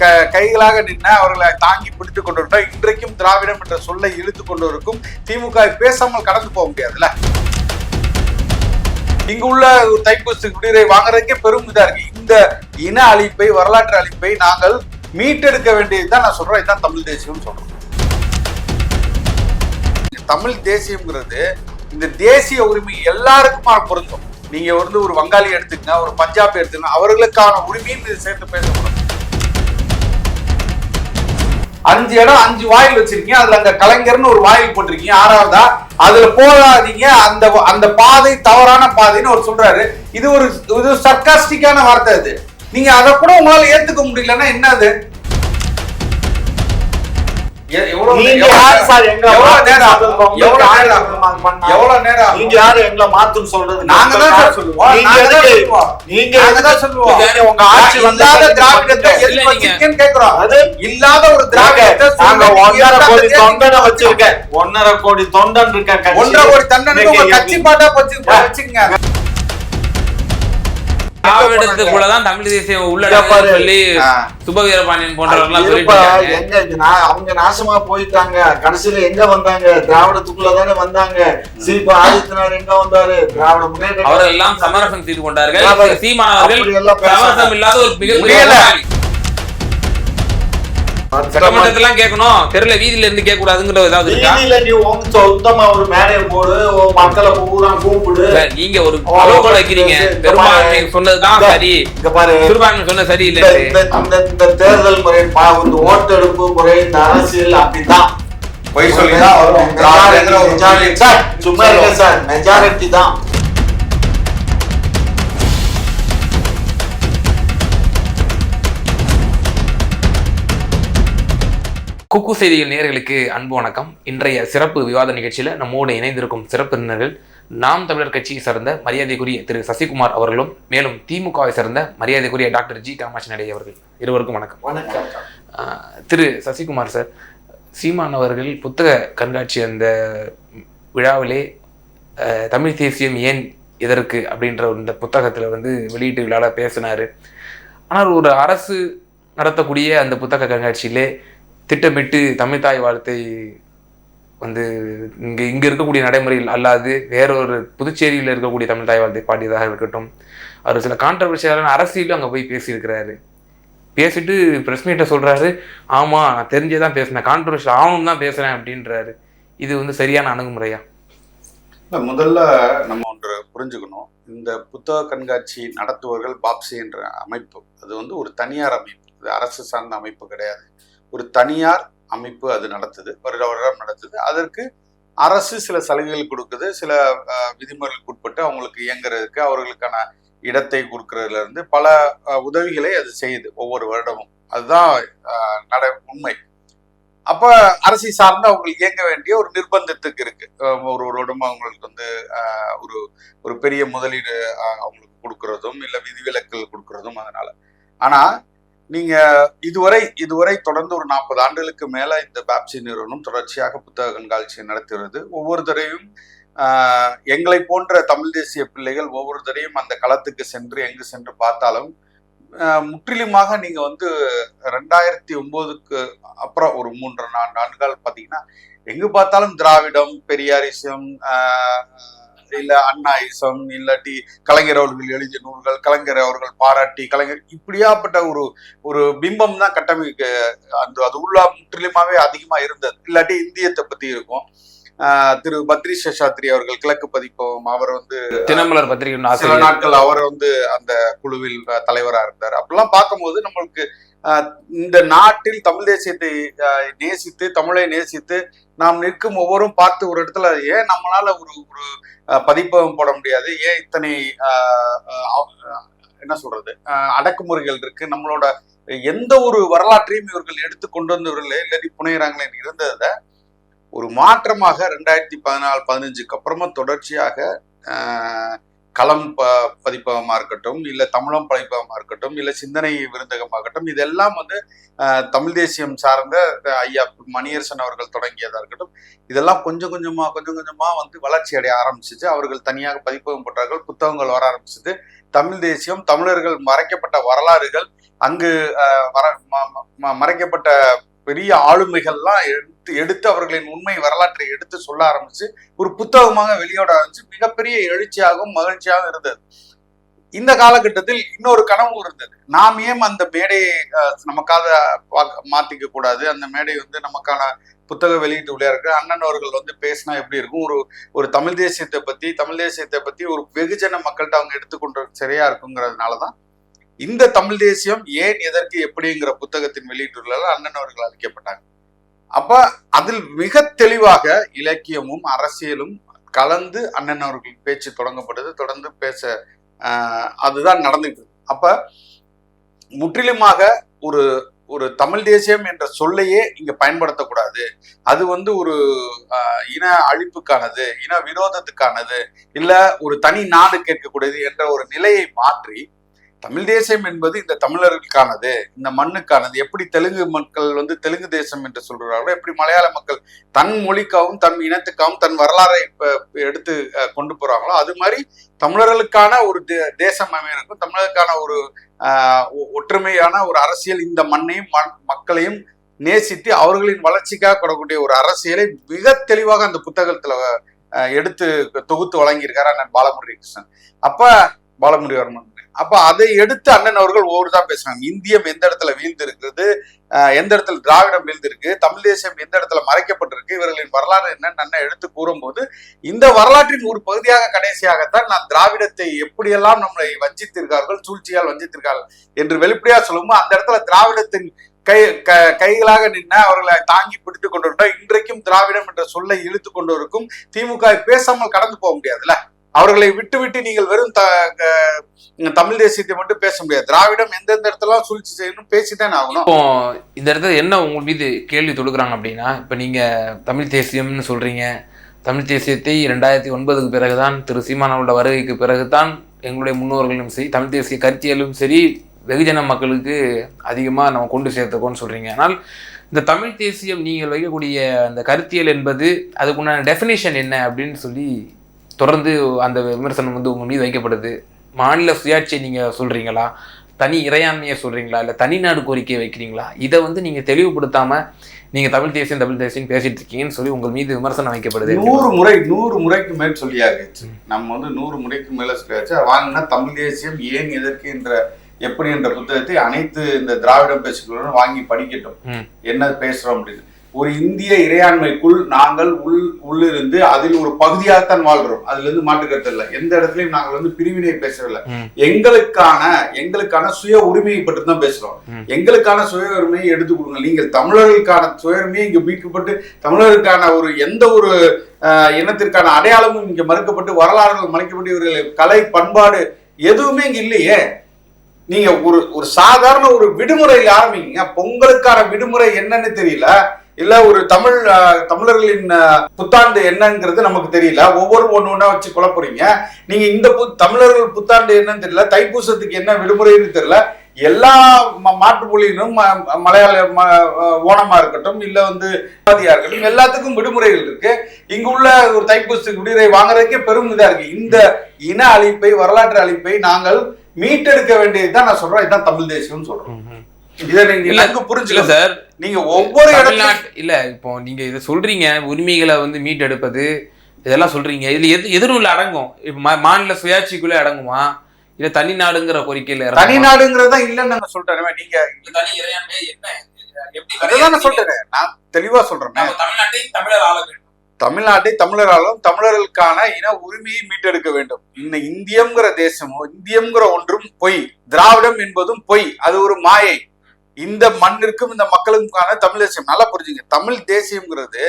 கைகளாக நின்று அவர்களை தாங்கி பிடித்துக் கொண்டிருந்தோம் இன்றைக்கும் திராவிடம் என்ற சொல்லை இழுத்து கொண்டு இருக்கும் திமுக பேசாமல் கடந்து போக முடியாதுல்ல? இங்கு உள்ள ஒரு தைப்பூசி குடிநீரை வாங்குறதுக்கே பெரும் இதா இருக்கு. இந்த இன அழிப்பை வரலாற்று அழிப்பை நாங்கள் மீட்டெடுக்க வேண்டியதுதான் நான் சொல்றேன். இதுதான் தமிழ் தேசியம் சொல்றேன் தமிழ் தேசியம்ங்கிறது இந்த தேசிய உரிமை எல்லாருக்குமா பொருந்தும். நீங்க வந்து ஒரு வங்காளி எடுத்துக்கங்க ஒரு பஞ்சாபி எடுத்துக்கங்க அவர்களுக்கான உரிமையும் இது சேர்த்து பேசப்படும் அஞ்சு இடம் அஞ்சு வாயில் வச்சிருக்கீங்க. அதுல அந்த கலைஞர்னு ஒரு வாயில் போட்டிருக்கீங்க. ஆறாவதா அதுல போகாதீங்க. அந்த அந்த பாதை தவறான பாதைன்னு அவர் சொல்றாரு. இது ஒரு இது சர்க்காஸ்டிக்கான வார்த்தை அது. நீங்க அதை கூட உங்களால ஏத்துக்க முடியலன்னா என்னது ஒன்னரை கோடி தொண்டனை சேர்த்து வச்சிருக்கேன். ஒன்னரை கோடி தொண்டன் இருக்க. ஒன்றரை கோடி தண்டனை கட்சி பாட்டா வச்சு வச்சுக்கங்க. திராவிடத்துக்குள்ளதான் தமிழ் உள்ளடங்கு பாரு. சொல்லி. சுப வீரபாண்டியன் போன்றவர்கள்லாம் சொல்லிட்டு இருப்பா, இருக்காங்க. எங்க அவங்க நாசமா போயிட்டாங்க. கடைசியில எங்க வந்தாங்க? திராவிடத்துக்குள்ள தானே வந்தாங்க சிபி ஆதித்யநாத் எங்க வந்தாரு? திராவிட முன்னேற்ற அவர்கள் எல்லாம் சமரசம் செய்து கொண்டார்கள். அவர் சீமான் அப்படி அவர்கள் எல்லாம் பேசாம. சமரசம் இல்லாத ஒரு மிகப்பெரிய. சட்டமன்றத்தெல்லாம் கேட்கணும். தெருல வீதியில இருந்து கேட்க கூடாதுங்கிற ஏதாவது இருக்கா? வீதியில நீ உன் சொந்தமா ஒரு மேடையை போடு மக்களை பூரா கூப்பிடு. நீங்க ஒரு ஓ, அளவுகோல் வைக்கிறீங்க. பெரும்பான்மை சொன்னதுதான் சரி. இங்க பாரு. சிறுபான்மை சொன்ன சரி இந்த இல்லை இந்த- தேர்தல் முறை இந்த ஓட்டெடுப்பு முறை இந்த அரசியல் அப்படிதான் பொய் வரும். சும்மா இருக்க சார். மெஜாரிட்டி தான். குக்கு செய்திகள் நேயர்களுக்கு அன்பு வணக்கம். இன்றைய சிறப்பு விவாத நிகழ்ச்சியில் நம்மோடு இணைந்திருக்கும் சிறப்பு விருந்தினர்கள் நாம் தமிழர் கட்சியை சார்ந்த மரியாதைக்குரிய திரு சசிகுமார் அவர்களும் மேலும் திமுகவை சார்ந்த மரியாதைக்குரிய டாக்டர் ஜி காமாட்சி நடை அவர்கள். இருவருக்கும் வணக்கம். வணக்கம். திரு சசிகுமார் சார் சீமான் அவர்கள் புத்தக கண்காட்சி அந்த விழாவிலே தமிழ் தேசியம் ஏன் எதற்கு அப்படின்ற இந்த புத்தகத்தில் வந்து வெளியீட்டு விழாவில் பேசினார். ஆனால் ஒரு அரசு நடத்தக்கூடிய அந்த புத்தக கண்காட்சியிலே திட்டமிட்டு தமிழ்தாய் வாழ்த்தை வந்து இங்கே இங்கே இருக்கக்கூடிய நடைமுறையில் அல்லாது வேறொரு புதுச்சேரியில் இருக்கக்கூடிய தமிழ் தாய் வாழ்த்தை பாடியதாக இருக்கட்டும். அவர் சில கான்ட்ரவர்ஷியலான அரசியலும் அங்கே போய் பேசியிருக்கிறாரு. பேசிட்டு ப்ரெஸ் மீட்டை சொல்கிறாரு ஆமாம் நான் தெரிஞ்சே தான் பேசினேன். கான்ட்ரவர்ஷியல் ஆகணும் தான் பேசுகிறேன் அப்படின்றாரு. இது வந்து சரியான அணுகுமுறையா? இல்ல, முதல்ல நம்ம ஒன்று புரிஞ்சுக்கணும். இந்த புத்தக கண்காட்சி நடத்துவர்கள் பாப்சி என்ற அமைப்பு. அது வந்து ஒரு தனியார் அமைப்பு. இது அரசு சார்ந்த அமைப்பு கிடையாது. ஒரு தனியார் அமைப்பு அது நடத்துது வருட வருடம் நடத்துது. அதற்கு அரசு சில சலுகைகள் கொடுக்குது சில விதிமுறைகளுக்கு உட்பட்டு அவங்களுக்கு இயங்குறதுக்கு அவர்களுக்கான இடத்தை கொடுக்கறதுல இருந்து பல உதவிகளை அது செய்யுது ஒவ்வொரு வருடமும். அதுதான் நட உண்மை. அப்ப அரசை சார்ந்து அவங்களுக்கு இயங்க வேண்டிய ஒரு நிர்பந்தத்துக்கு இருக்கு. ஒரு ஒரு உடம்பு அவங்களுக்கு வந்து ஒரு ஒரு பெரிய முதலீடு அவங்களுக்கு கொடுக்கறதும் இல்ல விதிவிலக்கல் கொடுக்கறதும் அதனால. ஆனா நீங்க இதுவரை இதுவரை தொடர்ந்து ஒரு நாற்பது ஆண்டுகளுக்கு மேல இந்த பேப்சி நிறுவனம் தொடர்ச்சியாக புத்தக கண்காட்சியை நடத்துகிறது. ஒவ்வொரு தடையும் எங்களை போன்ற தமிழ் தேசிய பிள்ளைகள் ஒவ்வொரு தடையும் அந்த களத்துக்கு சென்று எங்கு சென்று பார்த்தாலும் முற்றிலுமாக நீங்க வந்து ரெண்டாயிரத்தி ஒன்பதுக்கு அப்புறம் ஒரு மூன்று நான்கு ஆண்டுகள் பார்த்தீங்கன்னா எங்கு பார்த்தாலும் திராவிடம் பெரியாரிசம் ஆஹ், இல்ல அண்ணாயிசம் இல்லாட்டி கலைஞர் அவர்கள் எழுதிய நூல்கள் கலைஞர் அவர்கள் பாராட்டி கலைஞர் இப்படியாப்பட்ட ஒரு ஒரு பிம்பம் தான் கட்டமைக்க அந்த அது உள்ள முற்றிலுமாவே அதிகமா இருந்தது. இல்லாட்டி இந்தியத்தை பத்தி இருக்கும். ஆஹ், திரு பத்ரி சேஷாத்ரி அவர்கள் கிழக்கு பதிப்பகம் அவர் வந்து தினமலர் பத்திரிகை சில நாட்கள் அவர் வந்து அந்த குழுவில் தலைவரா இருந்தார். அப்படிலாம் பார்க்கும்போது நம்மளுக்கு இந்த நாட்டில் தமிழ் தேசியத்தை நேசித்து தமிழை நேசித்து நாம் நிற்கும் ஒவ்வொரும் பார்த்து ஒரு இடத்துல ஏன் நம்மளால ஒரு ஒரு பதிப்பகம் போட முடியாது? ஏன் இத்தனை என்ன சொல்றது? அடக்குமுறைகள் இருக்கு? நம்மளோட எந்த ஒரு வரலாற்றையும் இவர்கள் எடுத்து கொண்டு வந்தவர்கள் இல்லாட்டி புனையிறாங்களே இருந்ததை ஒரு மாற்றமாக ரெண்டாயிரத்தி பதினாலு பதினஞ்சுக்கு அப்புறமா தொடர்ச்சியாக ஆஹ், களம் ப பதிப்பகமாக இருக்கட்டும் இல்லை தமிழம் பதிப்பகமாக இருக்கட்டும் இல்லை சிந்தனை விருந்தகமாக இருக்கட்டும் இதெல்லாம் வந்து தமிழ் தேசியம் சார்ந்த ஐயா மணியரசன் அவர்கள் தொடங்கியதாக இருக்கட்டும் இதெல்லாம் கொஞ்சம் கொஞ்சமாக கொஞ்சம் கொஞ்சமாக வந்து வளர்ச்சி அடைய ஆரம்பிச்சிச்சு. அவர்கள் தனியாக பதிப்பகம் போட்டார்கள் புத்தகங்கள் வர ஆரம்பிச்சது. தமிழ் தேசியம் தமிழர்கள் மறைக்கப்பட்ட வரலாறுகள் அங்கு வர ம- மறைக்கப்பட்ட பெரிய ஆளுமைகள்லாம் எடுத்து எடுத்து அவர்களின் உண்மை வரலாற்றை எடுத்து சொல்ல ஆரம்பிச்சு ஒரு புத்தகமாக வெளியோட ஆரம்பிச்சு மிகப்பெரிய எழுச்சியாகவும் மகிழ்ச்சியாகவும் இருந்தது. இந்த காலகட்டத்தில் இன்னொரு கனவு இருந்தது. நாம் ஏன் அந்த மேடையை நமக்காக மாத்திக்க கூடாது? அந்த மேடை வந்து நமக்கான புத்தக வெளியீட்டு உள்ளே இருக்கு. அண்ணன் அவர்கள் வந்து பேசினா எப்படி இருக்கும்? ஒரு ஒரு தமிழ் தேசியத்தை பத்தி தமிழ் தேசியத்தை பத்தி ஒரு வெகுஜன மக்கள்கிட்ட அவங்க எடுத்துக்கொண்டு சரியா இருக்குங்கிறதுனாலதான் இந்த தமிழ் தேசியம் ஏன் எதற்கு எப்படிங்கிற புத்தகத்தின் வெளியீட்டுள்ள அண்ணன் அவர்கள் அழைக்கப்பட்டாங்க அப்ப அதில் மிக தெளிவாக இலக்கியமும் அரசியலும் கலந்து அண்ணன் அவர்கள் பேச்சு தொடங்கப்பட்டது. தொடர்ந்து பேச அதுதான் நடந்துட்டு அப்ப முற்றிலுமாக ஒரு ஒரு தமிழ் தேசியம் என்ற சொல்லையே இங்க பயன்படுத்தக்கூடாது. அது வந்து ஒரு இன அழிப்புக்கானது இன விரோதத்துக்கானது இல்ல ஒரு தனி நாடு கேட்கக்கூடியது என்ற ஒரு நிலையை மாற்றி தமிழ் தேசியம் என்பது இந்த தமிழர்களுக்கானது இந்த மண்ணுக்கானது. எப்படி தெலுங்கு மக்கள் வந்து தெலுங்கு தேசம் என்று சொல்கிறார்களோ எப்படி மலையாள மக்கள் தன் மொழிக்காகவும் தன் இனத்துக்காகவும் தன் வரலாறை எடுத்து கொண்டு போறாங்களோ அது மாதிரி தமிழர்களுக்கான ஒரு தே- தேசம் அமைக்கும் தமிழருக்கான ஒரு ஒ- ஒற்றுமையான ஒரு அரசியல் இந்த மண்ணையும் மண்- மக்களையும் நேசித்து அவர்களின் வளர்ச்சிக்காக கொடக்கூடிய ஒரு அரசியலை மிக தெளிவாக அந்த புத்தகத்துல எடுத்து தொகுத்து வழங்கியிருக்காரு அண்ணன் பாலமுரளி கிருஷ்ணன் அப்ப பாலமுரளிவர்மன் அப்ப அதை எடுத்து அண்ணன் அவர்கள் ஒவ்வொரு தான் பேசுறாங்க. இந்தியம் எந்த இடத்துல வீழ்ந்து இருக்குது எந்த இடத்துல திராவிடம் வீழ்ந்திருக்கு? தமிழ் தேசியம் எந்த இடத்துல மறைக்கப்பட்டிருக்கு? இவர்களின் வரலாறு என்னன்னு அண்ணன் எடுத்து கூறும்போது இந்த வரலாற்றின் ஒரு பகுதியாக கடைசியாகத்தான் நான் திராவிடத்தை எப்படியெல்லாம் நம்மளை வஞ்சித்திருக்கார்கள் சூழ்ச்சியால் வஞ்சித்திருக்கார்கள் என்று வெளிப்படையா சொல்லும்போது அந்த இடத்துல திராவிடத்தின் கை க- கைகளாக நின்று அவர்களை தாங்கி பிடித்து கொண்டு இன்றைக்கும் திராவிடம் என்ற சொல்லை இழுத்து கொண்டு இருக்கும் திமுக பேசாமல் கடந்து போக முடியாதுல்ல? அவர்களை விட்டு விட்டு நீங்கள் வெறும் த- தமிழ் தேசியத்தை மட்டும் பேச முடியாது. திராவிடம் எந்தெந்த இடத்துல சூழ்ச்சி செய்யணும் பேசிதான் ஆகணும். இப்போ இந்த இடத்துல என்ன உங்கள் மீது கேள்வி தொடுக்கிறாங்க அப்படின்னா இப்போ நீங்கள் தமிழ் தேசியம்னு சொல்கிறீங்க தமிழ் தேசியத்தை ரெண்டாயிரத்தி ஒன்பதுக்கு பிறகுதான் திரு சீமானவரோட வருகைக்கு பிறகுதான் எங்களுடைய முன்னோர்களும் சரி தமிழ் தேசிய கருத்தியலும் சரி வெகுஜன மக்களுக்கு அதிகமாக நம்ம கொண்டு சேர்த்துக்கோன்னு சொல்கிறீங்க ஆனால் இந்த தமிழ் தேசியம் நீங்கள் வைக்கக்கூடிய அந்த கருத்தியல் என்பது அதுக்குண்டான டெஃபினேஷன் என்ன அப்படின்னு சொல்லி தொடர்ந்து அந்த விமர்சனம் வந்து உங்கள் மீது வைக்கப்படுது. மாநில சுயாட்சியை நீங்கள் சொல்கிறீங்களா தனி இறையாண்மையை சொல்றீங்களா? இல்ல தனிநாடு கோரிக்கையை வைக்கிறீங்களா? இதை வந்து நீங்க தெளிவுபடுத்தாம நீங்க தமிழ் தேசியம் தமிழ் தேசியம் பேசிட்டு இருக்கீங்கன்னு சொல்லி உங்கள் மீது விமர்சனம் வைக்கப்படுது. நூறு முறை நூறு முறைக்கு மேல் சொல்லியாச்சு. நம்ம வந்து நூறு முறைக்கு மேல சொல்லியாச்சு. வாங்கினா தமிழ் தேசியம் ஏன் எதற்கு என்ற எப்படி என்ற புத்தகத்தை அனைத்து இந்த திராவிடம் பேசுகிறவர்களும் வாங்கி படிக்கட்டும். என்ன பேசுறோம் அப்படின்னு. ஒரு இந்திய இறையாண்மைக்குள் நாங்கள் உள் உள்ளிருந்து அதில் ஒரு பகுதியாகத்தான் வாழ்றோம். அதுல இருந்து மாற்றுக்கருத்து இல்லை எந்த இடத்துலயும் நாங்கள் வந்து பிரிவினை பேசவில்லை. ம். எங்களுக்கான எங்களுக்கான சுய உரிமையை பற்றி தான் பேசுறோம். எங்களுக்கான சுய உரிமையை எடுத்து கொடுங்க நீங்கள் தமிழர்களுக்கான சுய உரிமையை இங்க மீட்கப்பட்டு தமிழருக்கான ஒரு எந்த ஒரு இனத்திற்கான அடையாளமும் இங்க மறுக்கப்பட்டு வரலாறுகள் மறைக்கப்பட்டு இவர்கள் கலை பண்பாடு எதுவுமே இங்க இல்லையே. நீங்க ஒரு ஒரு சாதாரண ஒரு விடுமுறையில் ஆரம்பிங்க. பொங்கலுக்கான விடுமுறை என்னன்னு தெரியல. இல்ல ஒரு தமிழ் தமிழர்களின் புத்தாண்டு என்னங்கிறது நமக்கு தெரியல. ஒவ்வொரு ஒன்று ஒன்றா வச்சு குழப்புறீங்க. நீங்க இந்த பு தமிழர்கள் புத்தாண்டு என்னன்னு தெரியல. தைப்பூசத்துக்கு என்ன விடுமுறைன்னு தெரியல. எல்லா மாற்று மொழியிலும் ம- மலையாள ஓணமா இருக்கட்டும் இல்ல வந்து ஆதியா இருக்கட்டும் எல்லாத்துக்கும் விடுமுறைகள் இருக்கு. இங்க உள்ள ஒரு தைப்பூசத்துக்கு விடுமுறை வாங்குறதுக்கே பெரும் இதா இருக்கு. இந்த இன அழிப்பை வரலாற்று அழிப்பை நாங்கள் மீட்டெடுக்க வேண்டியதுதான் நான் சொல்றேன். இதுதான் தமிழ் தேசியம்னு சொல்றோம். புரிஞ்சுக்கல சார். நீங்க ஒவ்வொரு தமிழ்நாட்டு இல்ல இப்போ நீங்க இதை சொல்றீங்க உரிமைகளை வந்து மீட்டெடுப்பது இதெல்லாம் சொல்றீங்க. இதுல எது எதிர்வுல அடங்கும். இப்ப மாநில சுயாட்சிக்குள்ள அடங்குமா? இல்ல தனி நாடுங்கிற கோரிக்கையில இறங்குமா? தனிநாடுங்கிறதா இல்லைன்னு நாங்க சொல்லிட்டேன் நீங்க தனி இறையாண்மை என்ன? அதுதான் நான் சொல்றேன். நான் தெளிவா சொல்றேன். தமிழ்நாட்டை தமிழர் ஆள வேண்டும். தமிழ்நாட்டை தமிழராலும் தமிழர்களுக்கான இன உரிமையை மீட்டெடுக்க வேண்டும். இந்த இந்தியம்ங்கிற தேசமும் இந்தியம்ங்கிற ஒன்றும் பொய். திராவிடம் என்பதும் பொய். அது ஒரு மாயை. இந்த மண்ணிற்கும் இந்த மக்களுக்குமான தமிழ் தேசியம். நல்லா புரிஞ்சுங்க. தமிழ் தேசியம்ங்கிறது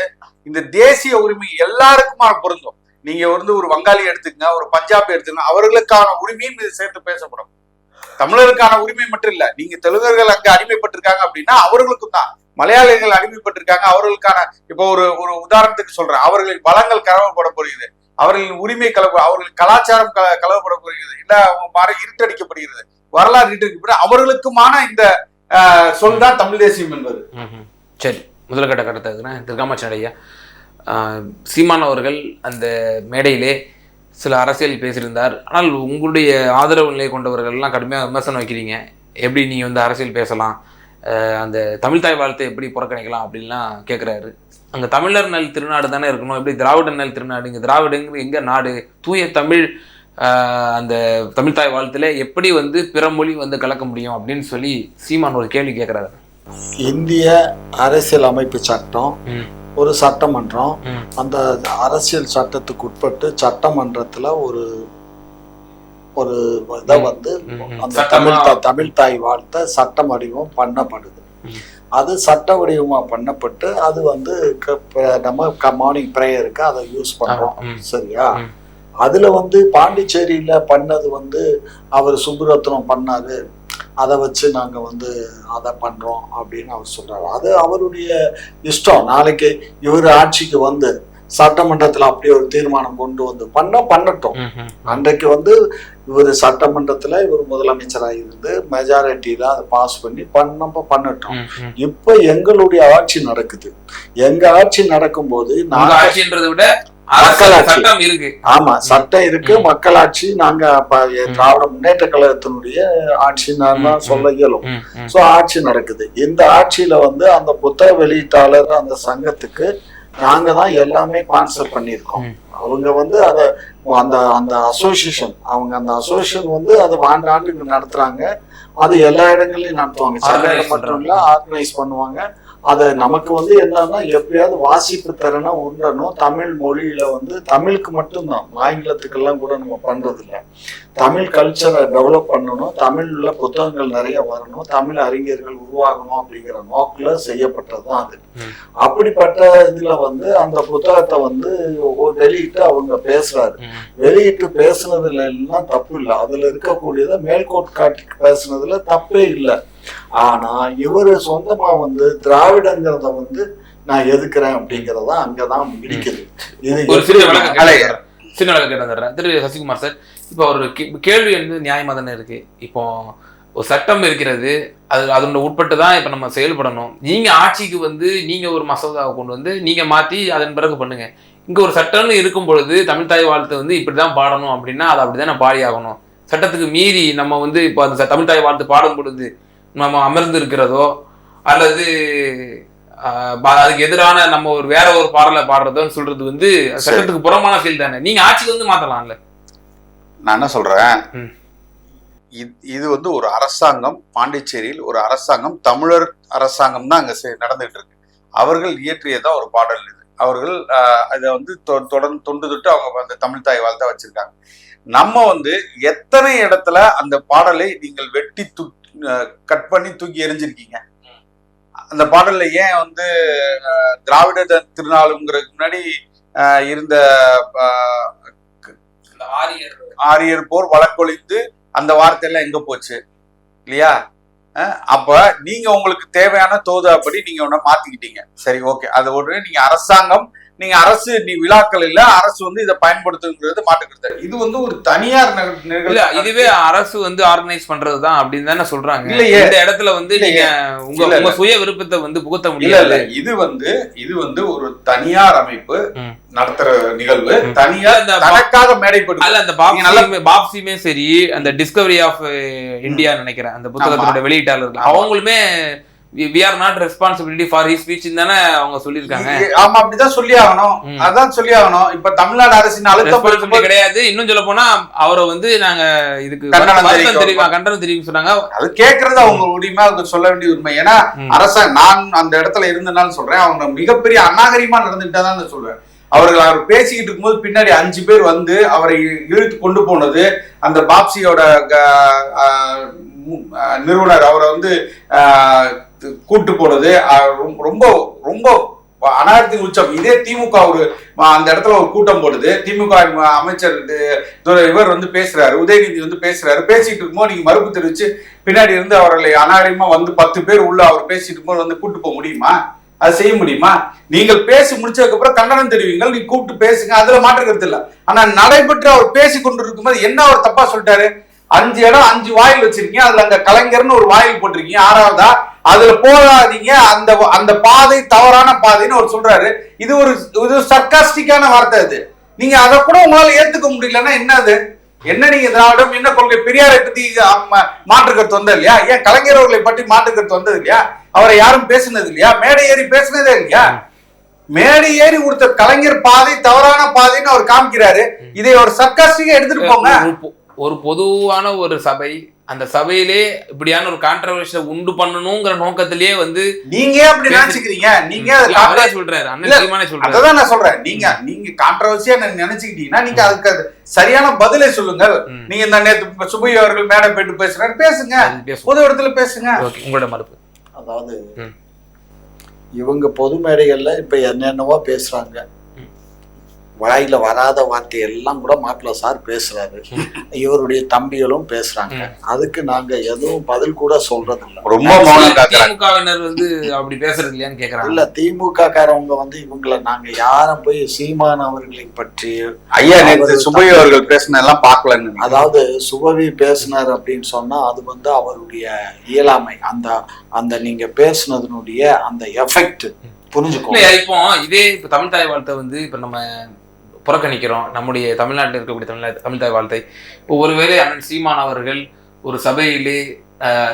இந்த தேசிய உரிமை எல்லாருக்குமா பொருந்தும். நீங்க வந்து ஒரு வங்காளி எடுத்துக்கங்க ஒரு பஞ்சாபி எடுத்துக்கங்க அவர்களுக்கான உரிமையும் இது சேர்த்து பேசப்படும். தமிழருக்கான உரிமை மட்டும் இல்ல நீங்க தெலுங்கர்கள் அங்க அடிமைப்பட்டிருக்காங்க அப்படின்னா அவர்களுக்கும் தான். மலையாளிகள் அடிமைப்பட்டிருக்காங்க அவர்களுக்கான இப்போ ஒரு ஒரு உதாரணத்துக்கு சொல்றேன். அவர்களின் வளங்கள் கரவப்பட போகிறது. அவர்களின் உரிமை கலவு அவர்கள் கலாச்சாரம் க போகிறது. இல்ல அவங்க மாற இருட்டடிக்கப்படுகிறது. வரலாறு இருட்டடிக்கப்படுகிறது. அவர்களுக்குமான இந்த சொல் தான் தமிழ் தேசியம் என்பது. சரி முதல் கட்ட கட்டத்தை திரு காமாட்சி ஐயா சீமான் அவர்கள் அந்த மேடையிலே சில அரசியல் பேசியிருந்தார். ஆனால் உங்களுடைய ஆதரவு நிலை கொண்டவர்கள்லாம் கடுமையாக விமர்சனம் வைக்கிறீங்க. எப்படி நீங்கள் வந்து அரசியல் பேசலாம்? அந்த தமிழ் தாய் வாழ்த்தை எப்படி புறக்கணிக்கலாம் அப்படின்லாம் கேட்குறாரு அங்கே தமிழர் நல் திருநாடு தானே இருக்கணும்? எப்படி திராவிட நல் திருநாடு இங்கே திராவிடங்கிற எங்கே நாடு? தூய தமிழ் அந்த தமிழ் தாய் வாழ்த்துல எப்படி வந்து பிற மொழி வந்து கலக்க முடியும் அப்படின்னு சொல்லி சீமான் ஒரு கேள்வி கேட்குறாரு இந்திய அரசியல் அமைப்பு சட்டம் ஒரு சட்டமன்றம் அந்த அரசியல் சட்டத்துக்கு உட்பட்டு சட்டமன்றத்துல ஒரு ஒரு இதை. வந்து. அந்த தமிழ் தமிழ் தாய் வாழ்த்த சட்ட வடிவம் பண்ணப்படுது. அது சட்ட வடிவமா பண்ணப்பட்டு அது வந்து நம்ம மார்னிங் ப்ரேயருக்கு அதை யூஸ் பண்றோம். சரியா. அதுல வந்து பாண்டிச்சேரியில பண்ணது வந்து அவர் சுப்புரத்னம் பண்ணாரு அதை வச்சு நாங்க வந்து அதை பண்றோம் அப்படின்னு அவர் சொல்றாரு அது அவருடைய இஷ்டம் நாளைக்கு இவர் ஆட்சிக்கு வந்து சட்டமன்றத்துல அப்படி ஒரு தீர்மானம் கொண்டு வந்து பண்ண பண்ணட்டும். அன்றைக்கு வந்து இவர் சட்டமன்றத்துல இவர் முதலமைச்சராக இருந்து மெஜாரிட்டியில அதை பாஸ் பண்ணி பண்ணப்ப பண்ணட்டும். இப்ப எங்களுடைய ஆட்சி நடக்குது எங்க ஆட்சி நடக்கும்போது நாங்க ஆட்சின்றதை விட. சட்டம் இருக்கு ஆமா சட்டம் இருக்கு. மக்களாட்சி நாங்க. திராவிட முன்னேற்ற கழகத்தினுடைய ஆட்சி நான். சொல்ல இயலும். சோ ஆட்சி நடக்குது இந்த ஆட்சியில வந்து அந்த புத்தக வெளியீட்டாளர் அந்த சங்கத்துக்கு நாங்க தான் எல்லாமே ஸ்பான்சர் பண்ணியிருக்கோம். அவங்க வந்து அத அந்த அந்த அசோசியேஷன் அவங்க அந்த அசோசியேஷன் வந்து அதை ஆண்டுக்கு நடத்துறாங்க அது எல்லா இடங்கள்லயும் நடத்துவாங்க Organize சென்னையில மட்டும் இல்ல. ஆர்கனைஸ் பண்ணுவாங்க அதை நமக்கு வந்து என்னன்னா எப்பயாவது வாசிப்பு திறனை உண்டனும் தமிழ் மொழியில வந்து தமிழுக்கு மட்டும்தான். ஆங்கிலத்துக்கெல்லாம் கூட நம்ம பண்றது இல்லை தமிழ் கல்ச்சரை டெவலப் பண்ணணும் தமிழ்ல புத்தகங்கள் நிறைய வரணும் தமிழ் அறிஞர்கள் உருவாகணும் அப்படிங்கிற நோக்கில் செய்யப்பட்டது தான் அது. அப்படிப்பட்ட இதுல வந்து அந்த புத்தகத்தை வந்து வெளியிட்டு அவங்க பேசுறாரு. வெளியிட்டு பேசுனதுல எல்லாம் தப்பு இல்லை அதுல இருக்கக்கூடியதை மேல்கோட் காட்டி பேசுனதுல தப்பே இல்லை ஆனா இவரு சொந்தமா வந்து திராவிடங்கிறத வந்து நான் எதுக்குறேன் அப்படிங்கறத அங்கதான் முடிக்குது இது சின்ன விளக்கம் அலை. கேட்டுறேன். சின்ன விளக்கம் கேட்டுறேன் திரு சசிகுமார் சார் இப்போ ஒரு கேள்வி வந்து நியாயமாக தானே இருக்கு. இப்போ ஒரு சட்டம் இருக்கிறது அது அதனோட உட்பட்டு தான் இப்போ நம்ம செயல்படணும். நீங்கள் ஆட்சிக்கு வந்து நீங்கள் ஒரு மசோதாவை கொண்டு வந்து நீங்கள் மாற்றி அதன் பிறகு பண்ணுங்க. இங்கே ஒரு சட்டம்னு இருக்கும் பொழுது தமிழ் தாய் வாழ்த்து வந்து இப்படி தான் பாடணும் அப்படின்னா அது அப்படிதானே பாடி ஆகணும் சட்டத்துக்கு மீறி நம்ம வந்து இப்போ அந்த தமிழ் தாய் வாழ்த்து பாடும் பொழுது நம்ம அமர்ந்து இருக்கிறதோ அல்லது அதுக்கு எதிரான நம்ம ஒரு வேற ஒரு பாடலை பாடுறதோன்னு சொல்றது வந்து சட்டத்துக்கு புறமான ஃபீல் தானே. நீங்க ஆட்சிக்கு வந்து மாத்தலாம்ல. நான் என்ன சொல்றேன். இது- வந்து ஒரு அரசாங்கம் பாண்டிச்சேரியில் ஒரு அரசாங்கம் தமிழர் அரசாங்கம் தான் அங்க நடந்துட்டு இருக்கு. அவர்கள் இயற்றியதா ஒரு பாடல் இது. அவர்கள் அதை வந்து தொடர்ந்து தொண்டு தொட்டு அவங்க அந்த தமிழ் தாய் வாழ்த்தா வச்சிருக்காங்க. நம்ம வந்து எத்தனை இடத்துல அந்த பாடலை நீங்கள் வெட்டி து கட் பண்ணி தூக்கி எறிஞ்சிருக்கீங்க? அந்த பாடல்ல ஏன் வந்து திராவிட திருநாளுங்கிறதுக்கு முன்னாடி இருந்த ஆரியர். ஆரியர் போர் வழக்கொழிந்து அந்த வார்த்தையெல்லாம் எங்க போச்சு? இல்லையா? அப்ப நீங்க உங்களுக்கு தேவையான தோது அப்படி நீங்க ஒண்ணு மாத்திக்கிட்டீங்க. சரி ஓகே. அது ஒரு நீங்க அரசாங்கம் நீங்க அரசு நீ விழாக்கள் இல்ல அரசு வந்து இதை பயன்படுத்துங்கிறது மாட்டுக்கிறது இது வந்து ஒரு தனியார் இல்ல. இதுவே அரசு வந்து ஆர்கனைஸ் பண்றதுதான் அப்படின்னு தானே சொல்றாங்க. இல்லையே. இந்த இடத்துல வந்து நீங்க உங்க இல்ல, உங்க சுய விருப்பத்தை வந்து புகுத்த இல்ல இல்ல. முடியாது இது வந்து இது வந்து ஒரு தனியார் அமைப்பு. நடத்துற நிகழ்வு. தனியார் தனக்காக மேடைப்படுது. அல்ல அந்த பாப்சியுமே பாப்சியுமே சரி அந்த டிஸ்கவரி ஆஃப் இந்தியா நினைக்கிறேன் அந்த புத்தகத்தோட வெளியீட்டாளர்கள். அவங்களுமே we are not responsibility for he speech தானே அவங்க சொல்லியிருக்காங்க. ஆமா அப்படிதான் சொல்லி ஆகணும். அதான் சொல்லி ஆகணும் இப்ப தமிழ்நாடு அரசின் அழுத்தம் கிடையாது. இன்னும் சொல்ல போனா அவரை வந்து நாங்க இதுக்கு கண்டனம். தெரிவிமா கண்டனம் தெரிவிக்க சொன்னாங்க. அது கேட்கறது அவங்க உரிமை அது சொல்ல வேண்டிய உரிமை. ஏன்னா. அரசாங்கம் நான் அந்த இடத்துல இருந்தனால சொல்றேன். அவங்க மிகப்பெரிய அநாகரிகமா நடந்துகிட்டா தான் சொல்றேன். அவர்கள் அவர் பேசிக்கிட்டு இருக்கும்போது பின்னாடி அஞ்சு பேர் வந்து அவரை இழுத்து கொண்டு போனது. அந்த பாப்சியோட நிறுவனர் அவரை வந்து கூட்டு போனது ரொம்ப- ரொம்ப ரொம்ப உச்சம் இதே திமுக ஒரு அந்த இடத்துல ஒரு கூட்டம் போடுது. திமுக அமைச்சர் இவர் வந்து பேசுறாரு உதயநிதி வந்து பேசுறாரு. பேசிட்டு இருக்கும்போது நீங்க மறுப்பு தெரிவிச்சு பின்னாடி இருந்து அவர்களை அனாரிமா வந்து பத்து பேர் உள்ள அவர் பேசிட்டு இருக்கும்போது வந்து கூட்டு போக முடியுமா? அது செய்ய முடியுமா? நீங்கள் பேசி முடிச்சதுக்கு அப்புறம் கண்டனம் தெரிவிங்கள் நீ கூப்பிட்டு பேசுங்க அதுல மாற்று கருத்து இல்லை. ஆனா நடைபெற்று அவர் பேசி கொண்டு இருக்கும்போது என்ன அவர் தப்பா சொல்லிட்டாரு? அஞ்சு இடம் அஞ்சு வாயில் வச்சிருக்கீங்க. அதுல அந்த கலைஞர்னு ஒரு வாயில் போட்டிருக்கீங்க. ஆறாவதா அதுல போகாதீங்க. அந்த அந்த பாதை தவறான பாதைன்னு அவர் சொல்றாரு. இது ஒரு இது சர்க்காஸ்டிக்கான வார்த்தை அது. நீங்க அதை கூட உங்களால ஏத்துக்க முடியலன்னா என்னது? என்ன நீங்க திராவிடம் என்ன கொள்கை பெரியாரை பத்தி ஆம- மாற்று கருத்து வந்தது இல்லையா? ஏன் கலைஞர் அவர்களை பற்றி மாற்று கருத்து வந்தது இல்லையா? அவரை யாரும் பேசினது இல்லையா? மேடை ஏறி பேசுனதே இல்லையா? மேடை ஏறி கொடுத்த கலைஞர் பாதை தவறான பாதைன்னு அவர் காமிக்கிறாரு. இதை ஒரு சர்க்காஸ்டிக்கா எடுத்துட்டு போங்க. ஒரு பொதுவான ஒரு சபை அந்த சபையிலே இப்படியான ஒரு கான்ட்ரவர்ஷியை உண்டு பண்ணணுங்கிற நோக்கத்திலேயே வந்து நீங்க ஏன் அப்படி நினைச்சுக்கிறீங்க? நீங்க அவரே சொல்றாரு அண்ணன் சீமானே சொல்றாரு. அததான் நான் சொல்றேன். நீங்க நீங்க கான்ட்ரவர்சியா நினைச்சுக்கிட்டீங்கன்னா நீங்க அதுக்கு அது சரியான பதிலை சொல்லுங்கள். ம். நீங்க இந்த நேத்து சுபை அவர்கள் மேடை போயிட்டு பேசுறாரு பேசுங்க. பொது இடத்துல பேசுங்க. ஓகே உங்களோட மறுப்பு. அதாவது. இவங்க பொது மேடைகள்ல இப்ப என்னென்னவோ பேசுறாங்க. வாயில வராத வார்த்தை எல்லாம் கூட மாப்பிள்ள சார் பேசுறாரு. இவருடைய தம்பிகளும் பேசுறாங்க. அதுக்கு நாங்க எதுவும் பதில் கூட சொல்றது இல்ல ரொம்ப மௌனம் காக்குறாங்க. திமுகவினர் வந்து அப்படி பேசுறது இல்லையான்னு கேக்குறாங்க. இல்ல திமுக காரவங்க வந்து இவங்கள நாங்க யாரும் போய் சீமான் அவர்களை பற்றி ஐயா நேற்று சுபை அவர்கள் பேசினதெல்லாம் பார்க்கலன்னு அதாவது சுபவி பேசினார் அப்படின்னு சொன்னா அது வந்து அவருடைய இயலாமை. அந்த அந்த நீங்க பேசுனதனுடைய அந்த எஃபெக்ட் புரிஞ்சுக்கோ இல்ல இப்போ இதே இப்ப தமிழ் தாய் வாழ்த்தை வந்து இப்ப நம்ம புறக்கணிக்கிறோம். நம்முடைய தமிழ்நாட்டில் இருக்கக்கூடிய தமிழ் தமிழ் தாய் வாழ்த்தை. இப்போ ஒருவேளை அண்ணன் சீமான் அவர்கள் ஒரு சபையிலே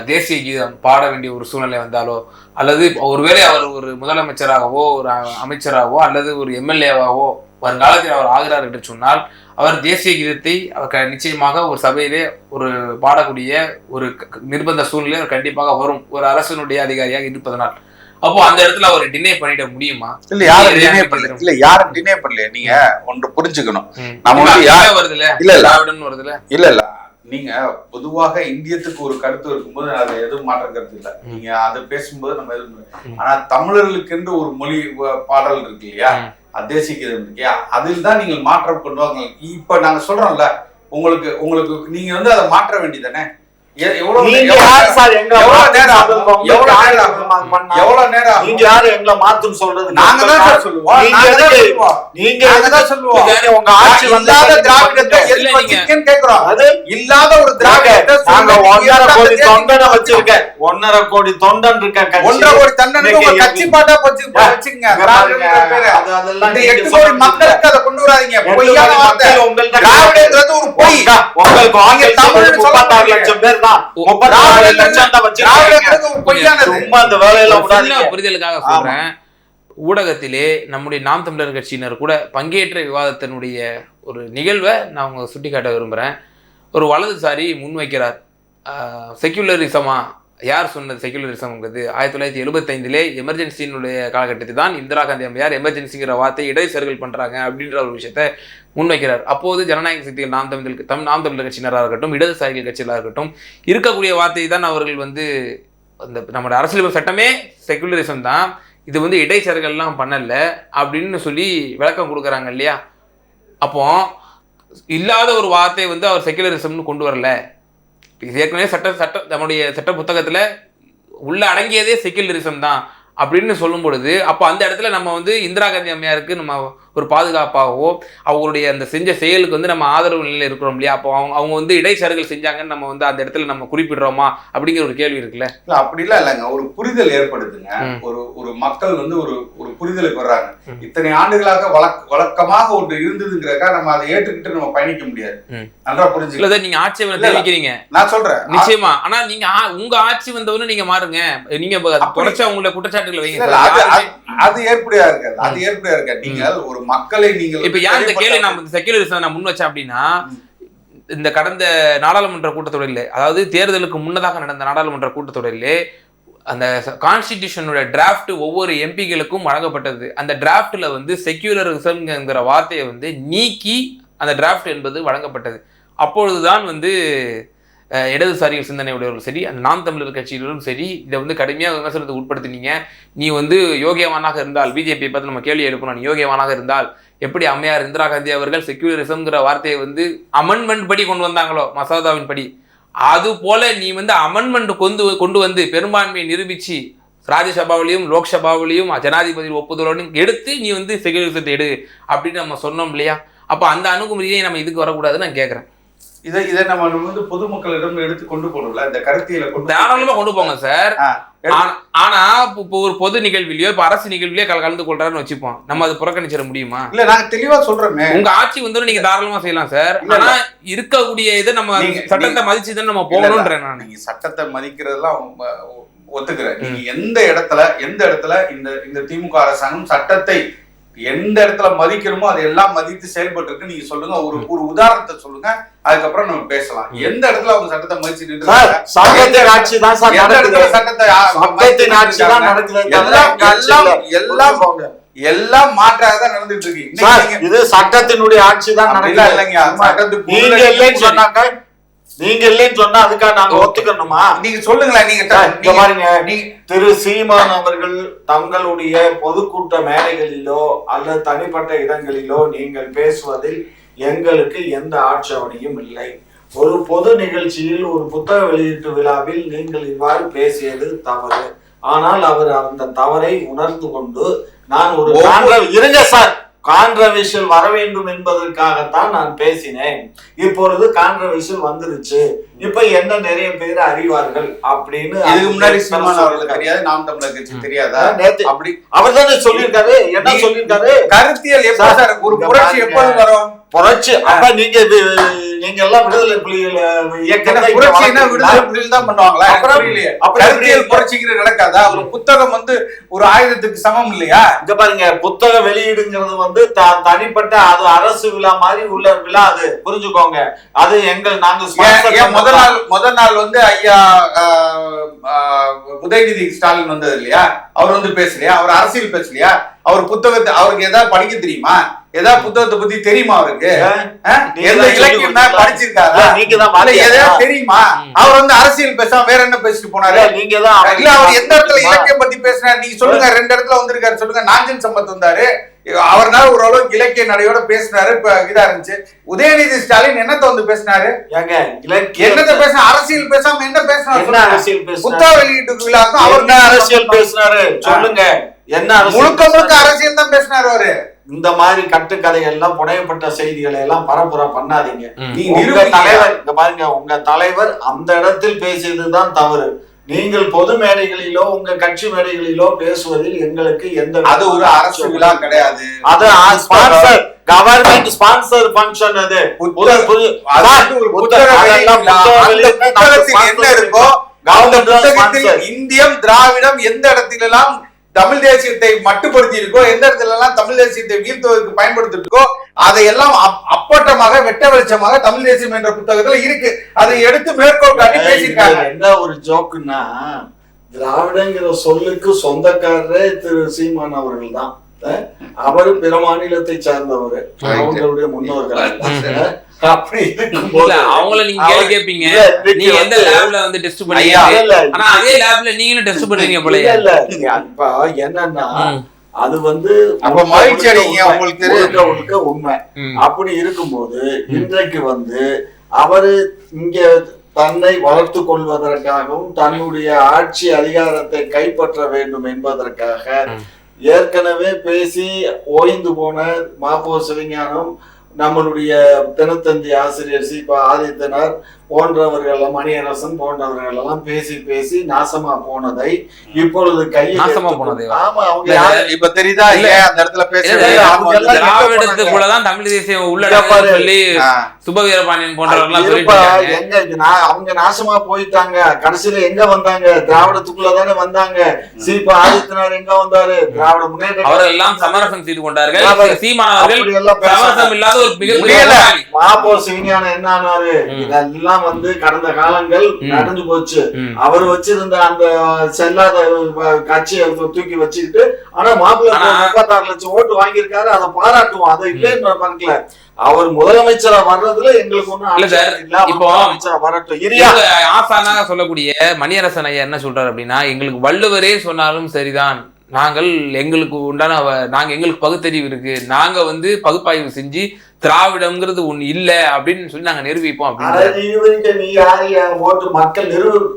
தேசிய கீதம் பாட வேண்டிய ஒரு சூழ்நிலை வந்தாலோ அல்லது ஒருவேளை அவர் ஒரு முதலமைச்சராகவோ ஒரு அமைச்சராகவோ அல்லது ஒரு எம்எல்ஏவாகவோ வருங்காலத்தில் அவர் ஆகிறார் என்று சொன்னால் அவர் தேசிய கீதத்தை அவர் க- நிச்சயமாக ஒரு சபையிலே ஒரு பாடக்கூடிய ஒரு க- நிர்பந்த சூழ்நிலை அவர் கண்டிப்பாக வரும். ஒரு அரசனுடைய அதிகாரியாக இருப்பதனால். அப்போ அந்த இடத்துல அவர் டினை பண்ணிட முடியுமா? இல்ல யாரும் இல்ல, டினே பண்ணல. இல்ல யாரும் டினே பண்ணல. நீங்க ஒன்று புரிஞ்சுக்கணும். நம்ம வந்து யா- அண்ணா வருதுல்ல இல்ல இல்ல. திராவிடன் வருதுல்ல இல்ல இல்ல. நீங்க பொதுவாக இந்தியத்துக்கு ஒரு கருத்து இருக்கும்போது அது எதுவும் மாற்ற கருத்து இல்ல. நீங்க அதை பேசும்போது நம்ம எதுவும். ஆனா தமிழர்களுக்கென்று ஒரு மொழி பாடல் இருக்கு இல்லையா. தேசிய கீதம் இருக்கு இல்லையா? அதில் தான் நீங்கள் மாற்றம் கொண்டு வாங்க. இப்ப நாங்க சொல்றோம்ல உங்களுக்கு உங்களுக்கு நீங்க வந்து அதை மாற்ற வேண்டியதானே உங்களுக்கு தொண்டனை ஒன்னரை கோடி தொண்டன் இருக்க. ஒன்றரை கோடி இன்னைக்கு கட்சி பாட்டா வச்சு வச்சுக்கங்க. இங்க திராவிடங்கிற பாருங்க, பேரு. அது அதெல்லாம் இந்த நீங்க எட்டு கோடி சொல்றது மக்களுக்கு அதை கொண்டு வராதீங்க. பொய்யான வார்த்தை. திராவிடங்கிறது ஒரு பொய். உங்களுக்கு மாட்டீங்க. லட்சம் பேர் புரிதலுக்காக சொல்றேன். ஊடகத்திலே நம்முடைய நாம் தமிழர் கட்சியினர் கூட பங்கேற்ற விவாதத்தினுடைய ஒரு நிகழ்வை நான் உங்க சுட்டிக்காட்ட விரும்புறேன். ஒரு வலதுசாரி முன்வைக்கிறார். செக்யுலரிசமா யார் சொன்னது செக்யூலரிசம்ங்கிறது ஆயிரத்தி தொள்ளாயிரத்தி எழுபத்தைந்திலே எமர்ஜென்சியினுடைய காலகட்டத்தில் தான் இந்திரா காந்தி அம்மையார் எமர்ஜென்சிங்கிற வார்த்தை இடைச்சர்கள் பண்ணுறாங்க அப்படின்ற ஒரு விஷயத்த முன்வைக்கிறார். அப்போது ஜனநாயக சக்திகள் நாம் தமிழ் தம் நாம் தமிழர் கட்சியினராக இருக்கட்டும் இடதுசாரிகள் கட்சிகளாக இருக்கட்டும் இருக்கக்கூடிய வார்த்தையை தான் அவர்கள் வந்து அந்த நம்மளோட அரசியல் சட்டமே செக்யூலரிசம் தான். இது வந்து இடைச்சர்கள்லாம் பண்ணலை அப்படின்னு சொல்லி விளக்கம் கொடுக்குறாங்க இல்லையா? அப்போ இல்லாத ஒரு வார்த்தையை வந்து அவர் செக்யூலரிசம்னு கொண்டு வரல. ஏற்கனவே சட்ட சட்ட நம்முடைய சட்ட புத்தகத்தில் உள்ள அடங்கியதே செகுலரிசம் தான் அப்படின்னு சொல்லும் பொழுது அப்போ அந்த இடத்துல நம்ம வந்து இந்திரா காந்தி அம்மையாருக்கு நம்ம ஒரு பாதுகாப்பாகவோ அவங்களுடைய அந்த செஞ்ச செயலுக்கு வந்து நம்ம ஆதரவு நிலையில் இருக்கிறோம் இல்லையா? அப்போ அவங்க அவங்க வந்து இடைச்சர்கள் செஞ்சாங்கன்னு நம்ம வந்து அந்த இடத்துல நம்ம குறிப்பிடுறோமா? அப்படிங்கிற ஒரு கேள்வி இருக்குல்ல? அப்படிலாம் இல்லைங்க. ஒரு புரிதல் ஏற்படுதுங்க. ஒரு ஒரு மக்கள் வந்து ஒரு ஒரு புரிதலுக்கு வர்றாங்க. இத்தனை ஆண்டுகளாக வழக் வழக்கமாக ஒன்று இருந்ததுங்கிறக்கா நம்ம அதை ஏற்றுக்கிட்டு நம்ம பயணிக்க முடியாது. நல்லா சார், நீங்க ஆட்சேபனை. தெரிவிக்கிறீங்க. நான் சொல்றேன். நிச்சயமா. ஆனா நீங்க உங்க ஆட்சி வந்தவொன்னு நீங்க மாறுங்க. நீங்க தொடர்ச்சியா உங்களோட குற்றச்சாட்டுகளை வைங்க. அது ஏற்புடையா இருக்காது அது ஏற்புடையா இருக்காது நீங்கள் ஒரு மக்களை நீங்கள் இப்ப ஏன் இந்த கேள்வி நான் செக்யூலரிசம் நான் முன் வச்சேன் அப்படின்னா இந்த கடந்த நாடாளுமன்ற கூட்டத்தொடரிலே அதாவது தேர்தலுக்கு முன்னதாக நடந்த நாடாளுமன்ற கூட்டத்தொடரிலே அந்த கான்ஸ்டிடியூஷனோட டிராஃப்ட் ஒவ்வொரு எம்பிகளுக்கும் வழங்கப்பட்டது. அந்த டிராஃப்ட்ல வந்து செக்யூலரிசம்ங்கிற வார்த்தையை வந்து நீக்கி அந்த டிராஃப்ட் என்பது வழங்கப்பட்டது. அப்பொழுதுதான் வந்து இடதுசாரி இடதுசாரிகள் சிந்தனை சரி அந்த நாம் தமிழர் கட்சியிலும் சரி இதை வந்து கடுமையாக விமர்சனத்தை உட்படுத்தினீங்க. நீ வந்து யோகியவானாக இருந்தால் பிஜேபியை பார்த்து நம்ம கேள்வி எழுப்பணும் நீ யோகியவானாக இருந்தால் எப்படி அம்மையார் இந்திரா காந்தி அவர்கள் செக்யூலரிசம்ங்கிற வார்த்தையை வந்து அமெண்ட்மெண்ட் படி கொண்டு வந்தாங்களோ மசோதாவின் படி. அது போல நீ வந்து அமெண்ட்மெண்ட் கொண்டு கொண்டு வந்து பெரும்பான்மையை நிரூபித்து ராஜ்யசபாவிலையும் லோக்சபாவிலையும் ஜனாதிபதி ஒப்புதலோடும் எடுத்து நீ வந்து செக்யூலரிசத்தை எடு அப்படின்னு நம்ம சொன்னோம் இல்லையா? அப்போ அந்த அணுகுமுறையை நம்ம இதுக்கு வரக்கூடாதுன்னு நான் கேட்குறேன் இதை இதை நம்ம வந்து பொதுமக்களிடம் எடுத்து கொண்டு போகணும்ல? இந்த கருத்தியலை கொண்டு தாராளமா கொண்டு போங்க சார். ஆனா- இப்போ ஒரு பொது நிகழ்விலையோ இப்போ அரசு நிகழ்விலையோ கல- கலந்து கொள்றாருன்னு வச்சுப்போம். நம்ம அதை புறக்கணிச்சிட முடியுமா? இல்ல நாங்க தெளிவா சொல்றோமே. உங்க ஆட்சி வந்து நீங்க தாராளமா செய்யலாம் சார். ஆனா இருக்கக்கூடிய இதை நம்ம நீங்க- சட்டத்தை மதிச்சு தான் நம்ம. போகணும்ன்றேன் நான். நீங்க சட்டத்தை மதிக்கிறதெல்லாம் ஒத்துக்கிறேன். நீங்க எந்த இடத்துல எந்த இடத்துல இந்த இந்த திமுக அரசாங்கம் சட்டத்தை எந்த இடத்துல மதிக்கணுமோ அதை எல்லாம் மதித்து செயல்பட்டு இருக்கு நீங்க சொல்லுங்க. ஒரு ஒரு உதாரணத்தை சொல்லுங்க. அதுக்கப்புறம் நம்ம பேசலாம். எந்த இடத்துல அவங்க சட்டத்தை மதிச்சு நின்று? சட்டத்தின் ஆட்சி தான் சார் எந்த இடத்துல சட்டத்தை சட்டத்தின் ஆட்சி தான்? நடக்குது எல்லாம் எல்லாம் எல்லாம். எல்லாம் மாற்றாக தான் நடந்துட்டு இருக்கு. இது சட்டத்தினுடைய ஆட்சி தான் நடக்குது. இல்லைங்க. சட்டத்துக்கு சொன்னாங்க நீங்க இல்லைன்னு சொன்னா அதுக்காக நாங்க. ஒத்துக்கணுமா? நீங்க சொல்லுங்களேன் நீங்க பாருங்க. திரு சீமான் அவர்கள் தங்களுடைய பொதுக்கூட்ட மேடைகளிலோ அல்லது தனிப்பட்ட இடங்களிலோ நீங்கள் பேசுவதில் எங்களுக்கு எந்த ஆட்சேபனையும் இல்லை. ஒரு பொது நிகழ்ச்சியில் ஒரு புத்தக வெளியீட்டு விழாவில் நீங்கள் இவ்வாறு பேசியது தவறு. ஆனால் அவர் அந்த தவறை உணர்ந்து கொண்டு நான் ஒரு இருங்க சார். கான்ட்ரவர்ஷியல் வர வேண்டும் என்பதற்காகத்தான் நான் பேசினேன். இப்பொழுது கான்ட்ரவர்ஷியல் வந்துருச்சு. இப்ப என்ன நிறைய பேர் அறிவார்கள் அப்படின்னு இதுக்கு முன்னாடி சீமான் அவர்களுக்கு தெரியாது நாம் தமிழர் கட்சி தெரியாதா? நேத்து அப்படி அவர் தானே சொல்லியிருக்காரு. என்ன சொல்லியிருக்காரு? கருத்தியல் எப்ப ஒரு புரட்சி. எப்போது வரும்? புரட்சி. அப்ப நீங்க நீங்க எல்லாம் விடுதலை புலிகள்? விடுதலை புலிகள் தான் பண்ணுவாங்களா? அப்புறம் புரட்சிங்கிறது நடக்காதா? ஒரு புத்தகம் வந்து ஒரு ஆயுதத்துக்கு சமம் இல்லையா? இங்க பாருங்க புத்தக வெளியீடுங்கிறது வந்து தனிப்பட்ட அது அரசு விழா மாதிரி உள்ள விழா அது. புரிஞ்சுக்கோங்க. அது எங்கள் நாங்க ஏன் sponsor ஏன் முத பண்ண- நாள் முத நாள் வந்து ஐயா உதயநிதி ஸ்டாலின் வந்தது இல்லையா? அவர் வந்து பேசலையா? அவர் அரசியல் பேசலையா? அவர் புத்தகத்தை அவருக்கு ஏதாவது படிக்க தெரியுமா? ஏதாவது புத்தகத்தை பத்தி தெரியுமா அவருக்கு? எந்த இலக்கியம் தான்? படிச்சிருக்காரா? நீங்க தான் தெரியுமா. அவர் வந்து அரசியல் பேசாம வேற என்ன பேசிட்டு போனாரு? நீங்க தான் இல்ல அவர் எந்த இடத்துல இலக்கியம் பத்தி பேசினாரு நீங்க சொல்லுங்க ரெண்டு இடத்துல வந்திருக்காரு சொல்லுங்க. நாஞ்சன் சம்பத் வந்தாரு. அவர்னால ஓரளவுக்கு இலக்கிய நடையோட பேசினாரு இப்ப இதா இருந்துச்சு. உதயநிதி ஸ்டாலின் என்னத்த வந்து பேசினாரு? என்னத்த பேச அரசியல் பேசாம என்ன பேசினாரு. அரசியல் புத்தக வெளியீட்டு விழாக்கும் அவர் அரசியல் பேசினாரு. சொல்லுங்க. என்ன முழுக்க முழுக்க? அரசியல் தான் பேசினாரு அவரு. இந்த மாதிரி கட்டுக்கதைகள் எல்லாம் புனையப்பட்ட செய்திகளை எல்லாம் பரப்புரை பண்ணாதீங்க. ம். நீ உங்க நிரூபிங்க. தலைவர் இங்க பாருங்க உங்க தலைவர் அந்த இடத்தில் பேசியதுதான் தவறு. நீங்கள் பொது மேடைகளிலோ உங்க கட்சி மேடைகளிலோ பேசுவதில் எங்களுக்கு எந்த அது ஒரு அரசு விழா கிடையாது. அது ஸ்பான்சர் கவர்மெண்ட் ஸ்பான்சர் ஃபங்க்ஷன் அது. என்ன இருக்கோ. இந்தியம் திராவிடம் எந்த இடத்திலெல்லாம் தமிழ் தேசியத்தை மட்டுப்படுத்தி இருக்கோ எந்த இடத்துல எல்லாம் தமிழ் தேசியத்தை வீழ்த்துவதற்கு பயன்படுத்திட்டு இருக்கோ அதையெல்லாம் அப்- அப்பட்டமாக வெட்ட வெளிச்சமாக தமிழ் தேசியம் என்ற புத்தகத்துல இருக்கு. அதை எடுத்து மேற்கோள் காட்டி பேசியிருக்காங்க. என்ன ஒரு ஜோக்குன்னா திராவிடங்கிற சொல்லுக்கு சொந்தக்காரரே திரு சீமான் அவர்கள் தான் அவர் பிற மாநிலத்தை சார்ந்தவர். அவங்களுடைய முன்னோர்கள். அவங்கள நீங்க கேள்வி இன்னைக்கு நீங்க எந்த லேப்ல வந்து டெஸ்ட் பண்ணீங்க ஆனா அதே லேப்ல நீங்களும் டெஸ்ட் பண்றீங்க போல இல்ல, இப்ப என்னன்னா. அது வந்து அப்ப மகிழ்ச்சி அடைங்க. உங்களுக்கு முழுக்க உண்மை. அப்படி இருக்கும்போது இன்றைக்கு வந்து அவரு இங்க தன்னை வளர்த்து கொள்வதற்காகவும் தன்னுடைய ஆட்சி அதிகாரத்தை கைப்பற்ற வேண்டும் என்பதற்காக. ஏற்கனவே பேசி ஓய்ந்து போன மாப்போ சிவஞானம் நம்மளுடைய தினத்தந்தி ஆசிரியர் சி ப ஆதித்தனார் போன்றவர்கள் மணியரசன் போன்றவர்கள் எல்லாம் பேசி பேசி நாசமா போனதை இப்பொழுது கையில் நாசமா போனதை ஆமா அவங்க இப்ப தெரியுதா இல்ல. அந்த இடத்துல இல்ல, பேசுறது? இல்ல, அவங்க அவங்க வந்து எல்லாம் திராவிடத்துக்குள்ளதான் தமிழ் உள்ளடங்கன்னு பாரு. சொல்லி. சுப வீரபாண்டியன் போன்றவர்கள் எங்க அவங்க நாசமா போயிட்டாங்க. கடைசியில எங்க வந்தாங்க? திராவிடத்துக்குள்ள தானே வந்தாங்க சீபா ஆதித்தனார் எங்க வந்தாரு? திராவிட முன்னேற்ற அவர்கள் எல்லாம் சமரசம் செய்து கொண்டார்கள். அவர் சீமான் அவர்கள் அப்படி எல்லாம் பேசாம சமரசம் இல்லாத ஒரு மிகப்பெரிய. மாப்போ சிவஞானம் என்ன ஆனாரு? ம். இதெல்லாம் வந்து கடந்த காலங்கள். நடந்து போச்சு. அவர் வச்சிருந்த அந்த செல்லாத கட்சியை தூக்கி வச்சுக்கிட்டு ஆனா மாப்பிள்ளை முப்பத்தாறு லட்சம் ஓட்டு வாங்கியிருக்காரு அதை பாராட்டுவோம். அதை இல்லைன்னு பார்க்கல. அவர் முதலமைச்சரா வர்றதுல எங்களுக்கு ஒண்ணும் இல்ல சார், இப்போ- வரட்டும். ஆசானாக சொல்லக்கூடிய மணியரசன் ஐயா என்ன சொல்றாரு அப்படின்னா எங்களுக்கு வள்ளுவரே சொன்னாலும் சரிதான். நாங்கள் எங்களுக்கு உண்டான அவ- நாங்க எங்களுக்கு பகுத்தறிவு இருக்கு. நாங்க வந்து பகுப்பாய்வு செஞ்சு திராவிடம்ங்கிறது ஒண்ணு இல்ல அப்படின்னு சொல்லி நாங்க நிரூபிப்போம் நீ யாரு? ஓட்டு மக்கள்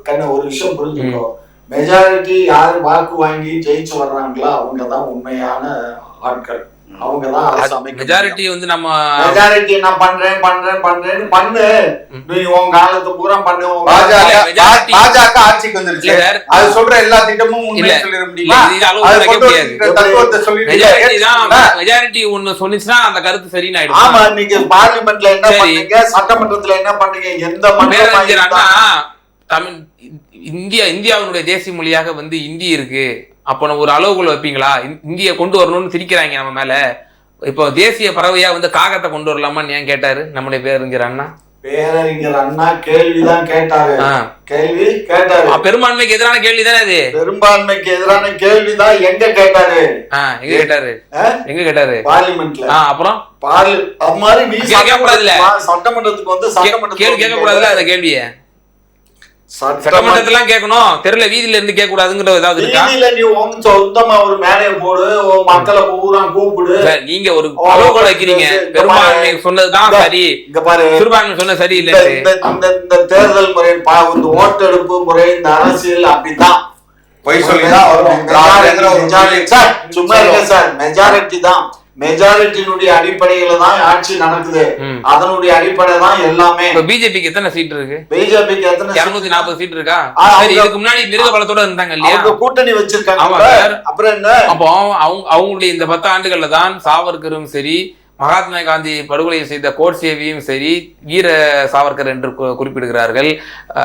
கண்ண ஒரு விஷயம் புரிஞ்சுக்கோ. மெஜாரிட்டி யாரு வாக்கு வாங்கி ஜெயிச்சு வர்றாங்களோ அவங்க தான் உண்மையான ஆட்கள். அவங்க தான் மெஜாரிட்டி வந்து நம்ம மெஜாரிட்டி நான் பண்றேன் பண்றேன் பண்றேன்னு பண்ணு. நீ உன் காலத்து பூரா பண்ணு பாஜக பாஜக ஆட்சிக்கு வந்துருச்சு. அது சொல்ற எல்லா திட்டமும் இல்ல. உண்மையை சொல்லிட முடியுமா? மெஜாரிட்டி ஒண்ணு சொன்னுச்சுன்னா அந்த கருத்து சரின்னு ஆமா ஆயிடும் நீங்க பார்லிமெண்ட்ல என்ன. பண்ணீங்க? சட்டமன்றத்துல என்ன பண்ணீங்க? எந்த அண்ணா தமிழ் இந்தியா இந்தியாவினுடைய தேசிய மொழியாக வந்து இந்தி இருக்கு. அப்போ நம்ம ஒரு அளவுக்குள்ள வைப்பீங்களா? இந்- இந்திய கொண்டு வரணும்னு திரிக்கிறாங்க நம்ம மேல. இப்போ தேசிய பறவையா வந்து காகத்தை கொண்டு வரலாமான்னு ஏன் கேட்டாரு? நம்முடைய பேரறிஞர் அண்ணா. பேரறிஞர் அண்ணா கேள்விதான் கேட்டாரு. கேள்வி கேட்டாரு. பெரும்பான்மைக்கு எதிரான கேள்வி தானே அது? பெரும்பான்மைக்கு எதிரான கேள்விதான் எங்க கேட்டாரு? எங்க கேட்டாரு? எங்க கேட்டாரு? பார்லிமெண்ட்ல. அப்புறம்? பார்லி அது மாதிரி. சட்டமன்றத்துக்கு வந்து சட்டமன்றத்துக்கு கேள்வி கேட்க கூடாதுல அந்த கேள்விய? சட்டமன்ற சட்டமன்றத்துல கேட்கணும் தெருல வீதியில இருந்து கேட்க கூடாதுங்கிற ஏதாவது இருக்கா? வீதியில நீ உன் சொந்தமா ஒரு மேடையை போடு மக்களை பூரா கூப்பிடு. நீங்க ஒரு ஓ, அளவுக்குள்ள வைக்கிறீங்க. பெரும்பான்மை சொன்னதுதான் சரி. இங்க பாரு. சிறுபான்மை சொன்னது சரி இந்த இல்லைன்னு இந்த- இந்த தேர்தல் முறை பா- இந்த ஓட்டெடுப்பு முறை இந்த அரசியல் அப்படிதான் பொய் வரும். சார், சும்மா இருங்க சார். மெஜாரிட்டி தான். மெஜாரிட்டியினுடைய அடிப்படையில தான் ஆட்சி நடக்குது. அதனுடைய அடிப்படை தான் எல்லாமே. இப்ப பிஜேபிக்கு எத்தனை சீட் இருக்கு? பிஜேபிக்கு எத்தனை இருநூத்தி நாற்பது சீட் இருக்கா? சரி இதுக்கு முன்னாடி மிருக பலத்தோட இருந்தாங்க இல்லையா? அவங்க கூட்டணி வச்சிருக்காங்க. அப்புறம் என்ன? அப்போ அவங்க அவங்களுடைய இந்த பத்து ஆண்டுகள்ல தான் சாவர்கரும் சரி மகாத்மா காந்தி படுகொலை செய்த கோட்சேவியும் சரி வீர சாவர்கர் என்று குறிப்பிடுகிறார்கள்.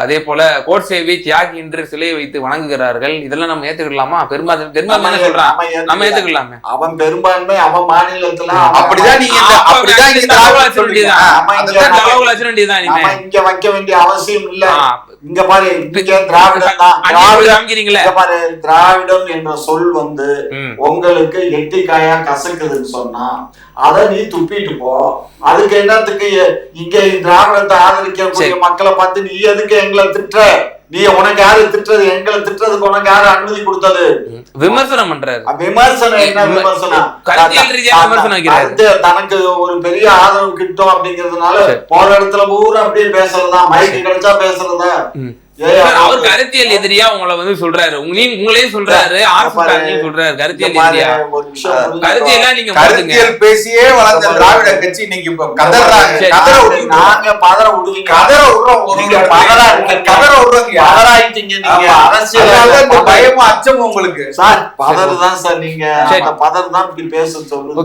அதே போல கோட்சேவி தியாகி என்று சிலை வைத்து வணங்குகிறார்கள். இதெல்லாம் நம்ம ஏத்துக்கலாமா? பெரும்பான்மை பெரும்பான்மை சொல்றான் நம்ம ஏத்துக்கலாம். அவன் பெரும்பான்மை அவன் மாநிலத்துல அப்படிதான் நீங்க அப்படிதான் நீங்க இங்க வைக்க வேண்டிய அவசியம் இல்ல. இங்க பாரு இங்க திராவிடம் என்ற சொல் வந்து. உங்களுக்கு எட்டிக்காயா கசக்குதுன்னு சொன்னா அத நீ துப்பிட்டு போ. அதுக்கு என்னத்துக்கு இங்க திராவிடத்தை ஆதரிக்கக்கூடிய. மக்களை பார்த்து நீ எதுக்கு எங்களை திட்டுற? நீ உனக்கு யாரு திட்டுறது? எங்களை திட்டுறதுக்கு உனக்கு யாரு அனுமதி கொடுத்தது? விமர்சனம் பண்றாரு. விமர்சனம் என்ன விம- விமர்சனம்? தனக்கு ஒரு பெரிய ஆதரவு கிட்டும் அப்படிங்கறதுனால. போற இடத்துல பூரா அப்படியே பேசுறதா மைக்கு கிடைச்சா பேசுறதா? அவர் கருத்தியல் எதிரியா உங்களை வந்து சொல்றாரு. உங்களையும் உங்களையும் சொல்றாரு. ஆர்எஸ் சொல்றாரு. கருத்தியல் எதிரியா. கருத்தியெல்லாம் நீங்க கருத்தியல் பேசியே வளர்ந்த திராவிட கட்சி இன்னைக்கு இப்ப கதறாங்க. கதற நாங்க- விடுறீங்க. நாங்க பதற விடுவீங்க கதற விடுறோம். நீங்க நீங்க பதற கதற விடுறோங்க. பதறாயிட்டீங்க நீங்க. அரசியல் பயமும் அச்சமும் உங்களுக்கு. சார் பதறு தான் சார் நீங்க. பதறு தான் இப்படி பேச சொல்லுது.